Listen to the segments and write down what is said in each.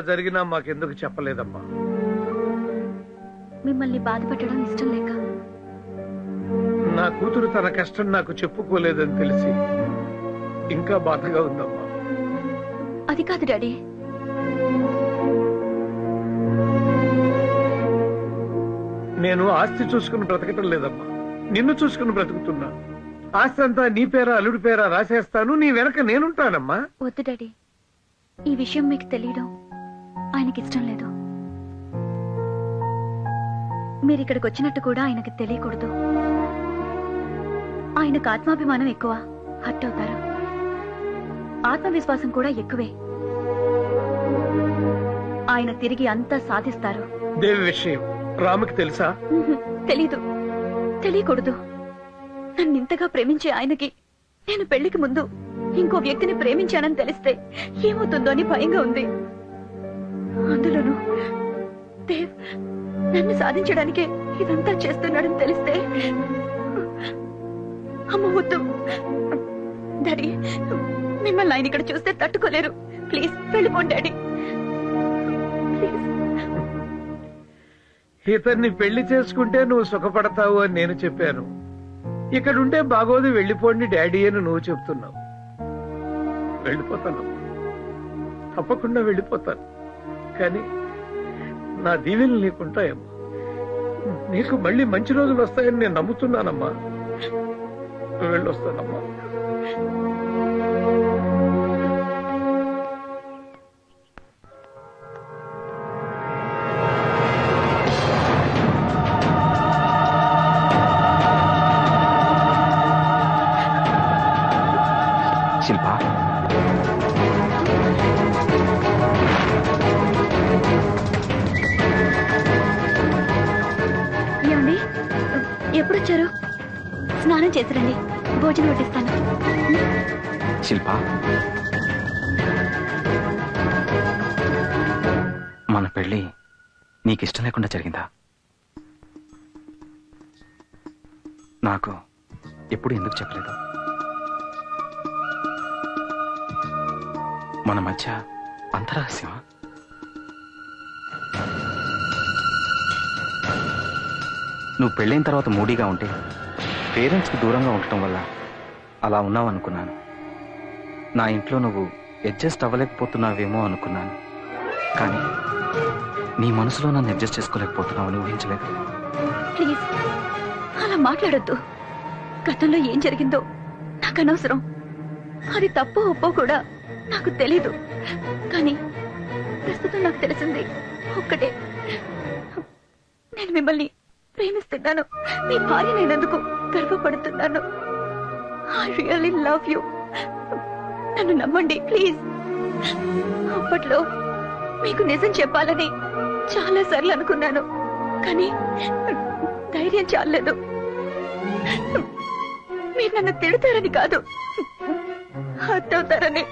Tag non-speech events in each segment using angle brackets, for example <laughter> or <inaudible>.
జరిగినా మాకెందుకు చెప్పలేదమ్మా. మిమ్మల్ని బాధపెట్టడం ఇష్టం లేక. నా కూతురు తన కష్టం నాకు చెప్పుకోలేదని తెలిసి ఇంకా బాధగా ఉందమ్మా. అది కాదు డాడీ. నేను ఆస్తి చూసుకుని బ్రతకటం లేదమ్మా. నిన్ను చూసుకుని బ్రతుకుతున్నా. ఆస్తి అంతా నీ పేరా అల్లుడి పేరా రాసేస్తాను నీ వెనక నేనుంటానమ్మా. వద్దు డాడీ. ఈ విషయం మీకు తెలియడం ఆయనకి ఇష్టం లేదు. మీరు ఇక్కడికి వచ్చినట్టు కూడా ఆయనకి తెలియకూడదు. ఆయనకు ఆత్మాభిమానం ఎక్కువ హట్ అవుతారు ఆత్మవిశ్వాసం కూడా ఎక్కువే. ఆయన తిరిగి అంతా సాధిస్తారు. దేవి విషయం రాముకి తెలుసా? తెలీదు. తెలియకూడదు. నన్ను ఇంతగా ప్రేమించే ఆయనకి నేను పెళ్ళికి ముందు ఇంకో వ్యక్తిని ప్రేమించానని తెలిస్తే ఏమవుతుందో అని భయంగా ఉంది. అందులోనూ దేవ్ నన్ను సాధించడానికే ఇదంతా చేస్తున్నాడని తెలిస్తే అమ్మ వద్దు. డాడీ మిమ్మల్ని ఆయన ఇక్కడ చూస్తే తట్టుకోలేరు. ప్లీజ్ వెళ్ళిపోండి డాడీ. ఇతన్ని పెళ్ళి చేసుకుంటే నువ్వు సుఖపడతావు అని నేను చెప్పాను. ఇక్కడుంటే బాగోదు వెళ్ళిపోండి డాడీ అని నువ్వు చెప్తున్నావు. వెళ్ళిపోతాను. తప్పకుండా వెళ్ళిపోతాను. కానీ నా దీవెలు నీకుంటాయమ్మా. నీకు మళ్ళీ మంచి రోజులు వస్తాయని నేను నమ్ముతున్నానమ్మా. వెళ్ళొస్తానమ్మా. స్నానం చేసిరండి. భోజనం వడ్డిస్తాను. శిల్ప. మన పెళ్ళి నీకు ఇష్టం లేకుండా జరిగిందా? నాకు ఎప్పుడు ఎందుకు చెప్పలేదు? మన మధ్య అంతరహస్యమా నువ్వు పెళ్ళైన తర్వాత మూడీగా ఉంటే పేరెంట్స్కి దూరంగా ఉండటం వల్ల అలా ఉన్నావు అనుకున్నాను. నా ఇంట్లో నువ్వు అడ్జస్ట్ అవ్వలేకపోతున్నావేమో అనుకున్నాను. కానీ నీ మనసులో నన్ను అడ్జస్ట్ చేసుకోలేకపోతున్నావని ఊహించలేదు. ప్లీజ్ అలా మాట్లాడొద్దు. గతంలో ఏం జరిగిందో నాకు అనవసరం. అది తప్పు ఒప్పో కూడా నాకు తెలీదు. కానీ ప్రస్తుతం నాకు తెలిసింది ఒక్కటే. నేను మిమ్మల్ని ప్రేమిస్తున్నాను. మీ భార్య నేనందుకు గర్వపడుతున్నాను? ఐ రియల్లీ లవ్ యూ నన్ను నమ్మండి ప్లీజ్ అప్పట్లో మీకు నిజం చెప్పాలని చాలా సార్లు అనుకున్నాను. కానీ ధైర్యం చాలేదు మీరు నన్ను తిడతారని కాదు హత్తవుతారని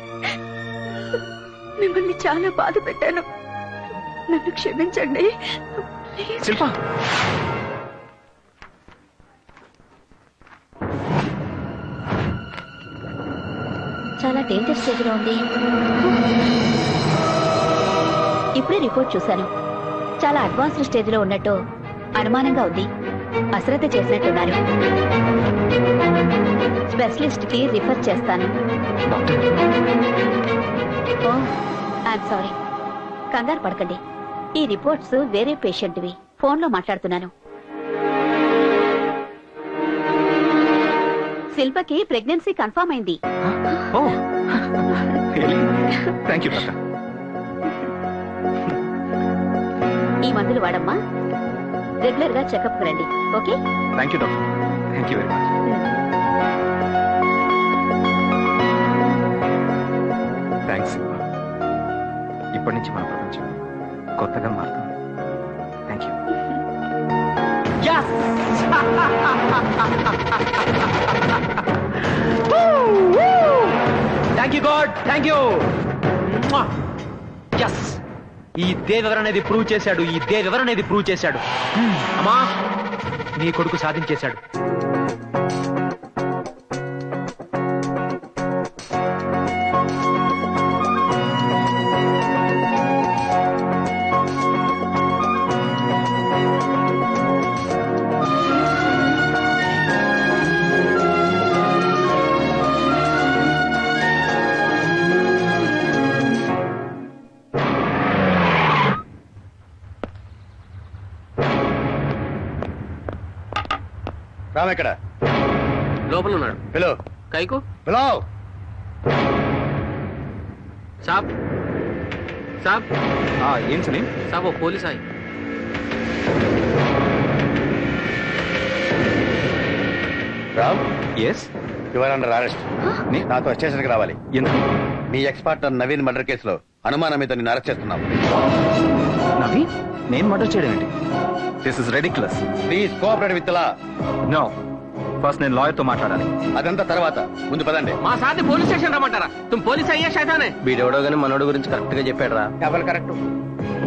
మిమ్మల్ని చాలా బాధ పెట్టాను. నన్ను క్షమించండి శిల్ప. చాలా డేంజర్ స్టేజ్లో ఉంది. ఇప్పుడే రిపోర్ట్ చూశాను. చాలా అడ్వాన్స్డ్ స్టేజ్లో ఉన్నట్టు అనుమానంగా ఉంది. అశ్రద్ధ చేసినట్టున్నారు. స్పెషలిస్ట్కి రిఫర్ చేస్తాను. ఓ ఐఎమ్ సారీ కంగారు పడకండి. ఈ రిపోర్ట్స్ వేరే పేషెంట్వి ఫోన్లో మాట్లాడుతున్నాను. శిల్పకి ప్రెగ్నెన్సీ కన్ఫర్మ్ అయింది. ఓ. Thank you doctor. ఈ మందులు వాడమ్మా. రెగ్యులర్గా చెకప్ రండి. Okay? Thank you doctor. Thank you very much thanks ఇప్పటి నుంచి మన ప్రపంచం కొత్తగా మారుతుంది. Thank you thank you God thank you yes ఈ దేవ్ ప్రూవ్ చేశాడు. ఈ దేవ్ అనేది ప్రూవ్ చేశాడు. Hmm. అమ్మా నీ కొడుకు సాధించేశాడు. రామ్ ఎక్కడ లోపల ఉన్నాడు పిలో కైకు సాబ్. సాబ్. ఆ, ఏం సలీం సాబ్ ఓ పోలీస్ ఆయి. Ram? Yes your under arrest నే- నాతో స్టేషన్కి రావాలి. ఎందుకు మీ ఎక్స్ పార్ట్నర్ నవీన్ మర్డర్ కేసులో అనుమానం మీద నిన్ను అరెస్ట్ చేస్తున్నాం నవీ నేను మర్డర్ చేయడం ఏంటి? This is ridiculous please cooperate with law no first నేను లాయర్తో మాట్లాడాలి. అదంతా తర్వాత. ముందు పదండి. మా సార్ని పోలీస్ స్టేషన్ రమ్మంటారా? తుమ్ పోలీస్ అయ్యా శైతానే. వీడెవడో గానీ మనోడు గురించి కరెక్ట్గా చెప్పాడు రా డబల్ కరెక్ట్?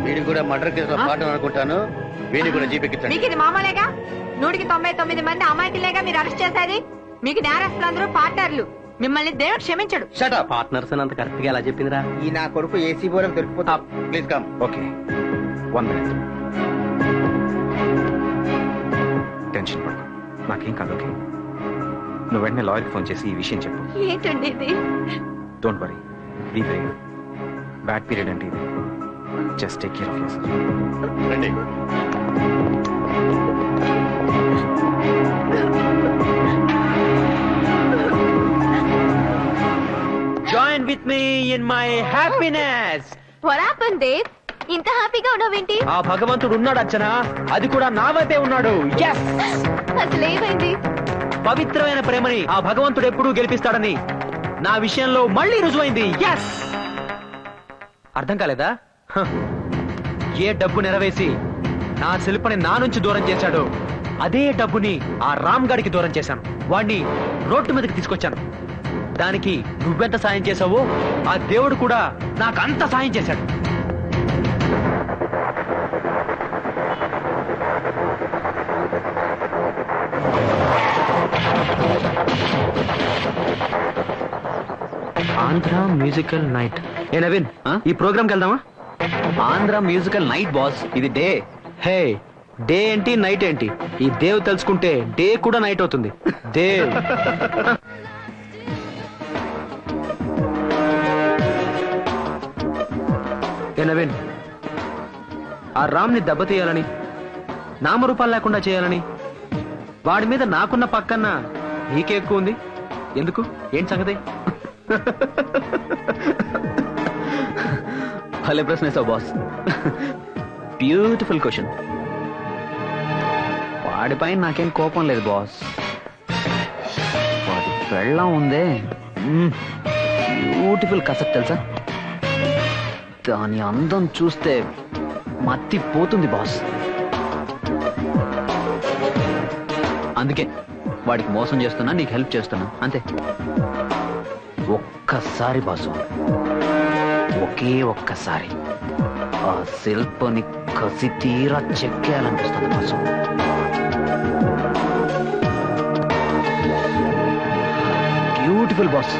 వీడికి కూడా మర్డర్ కేసులో పాటు అనుకుంటాను. వీడిని కూడా జీపెక్కించండి. మీకు ఇది మామూలేగా? నూటికి తొంభై తొమ్మిది మంది అమాయకులేగా మీరు అరెస్ట్ చేసేది? మీకు నేరస్తులందరూ పార్ట్నర్లు మిమ్మల్ని దేవుడు క్షమించడు. షట్ అప్ పార్ట్నర్స్ అంత కరెక్ట్గా ఎలా చెప్పిందిరా? ఈ నా కొడుకు ఏసీ బోరం దొరికిపోతా please come okay one minute tension పడకు. నాకేం కాదు ఓకే నువ్వు వెంటనే లాయర్కి ఫోన్ చేసి ఈ విషయం చెప్పు. ఏంటండి ఇది? Don't worry be brave bad period అంటే ఇది. Just take care of your రండి with me in my happiness Dev ఇంత హ్యాపీగా ఉన్నావేంటి? ఆ భగవంతుడు ఉన్నాడు అర్చన. అది కూడా నా వైపే ఉన్నాడు. ఎస్ అసలు ఏమైంది పవిత్రమైన ప్రేమని ఆ భగవంతుడు ఎప్పుడూ గెలిపిస్తాడని నా విషయంలో మళ్ళీ రుజువైంది. ఎస్ అర్థం కాలేదా? హ. ఏ డబ్బు నెరవేసి నా శిల్పని నా నుంచి దూరం చేశాడో అదే డబ్బుని ఆ రామ్ గడికి దూరం చేశాను. వాణ్ణి రోడ్డు మీదకి తీసుకొచ్చాను. దానికి నువ్వెంత సాయం చేసావో ఆ దేవుడు కూడా నాకు అంత సాయం చేశాడు. Andhra musical night. ఏ నవీన్ ఈ ప్రోగ్రామ్కి వెళ్దామా? Andhra musical night boss. ఇది డే. హే డే ఏంటి నైట్ ఏంటి? ఈ దేవ్ తెలుసుకుంటే డే కూడా నైట్ అవుతుంది. దేవ్ <laughs> ఎలవెన్. ఆ రామ్ని దెబ్బతీయాలని నామరూపాలు లేకుండా చేయాలని వాడి మీద నాకున్న పక్కన నీకే ఎక్కువ ఉంది. ఎందుకు? ఏం సంగతి? భలే ప్రశ్న వేసావు బాస్. బ్యూటిఫుల్ క్వశ్చన్ వాడిపై నాకేం కోపం లేదు బాస్. వాడి పెళ్ళం ఉందే. బ్యూటిఫుల్ కసక్ తెలుసా? దాని అందం చూస్తే మత్తి పోతుంది బాస్. అందుకే వాడికి మోసం చేస్తున్నా నీకు హెల్ప్ చేస్తున్నా. అంతే. ఒక్కసారి బాసు. ఒకే ఒక్కసారి. ఆ శిల్పని కసి తీరా చెక్కేయాలనిపిస్తుంది బాసు. Beautiful boss.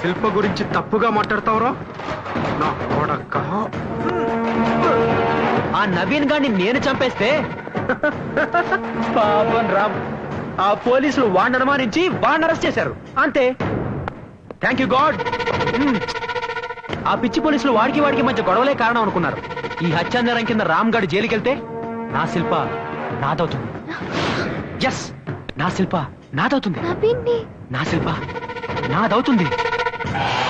శిల్ప గురించి తప్పుగా మాట్లాడతావురా? నా కొడక. ఆ నవీన్ గాన్ని నేను చంపేస్తే? <laughs> పాపం రామ్. ఆ పోలీసులు వాడిని అనుమానించి వాడిని అరెస్ట్ చేశారు. అంతే. థ్యాంక్ యూ గాడ్ ఆ పిచ్చి పోలీసులు వాడికి వాడికి మధ్య గొడవలే కారణం అనుకున్నారు. ఈ హత్యానేరం కింద రామ్ గారు జైలుకెళ్తే నా శిల్ప నాదవుతుంది. <gasps> ఎస్ నా శిల్ప నాదవుతుంది. నా శిల్ప నాదవుతుంది. Bye.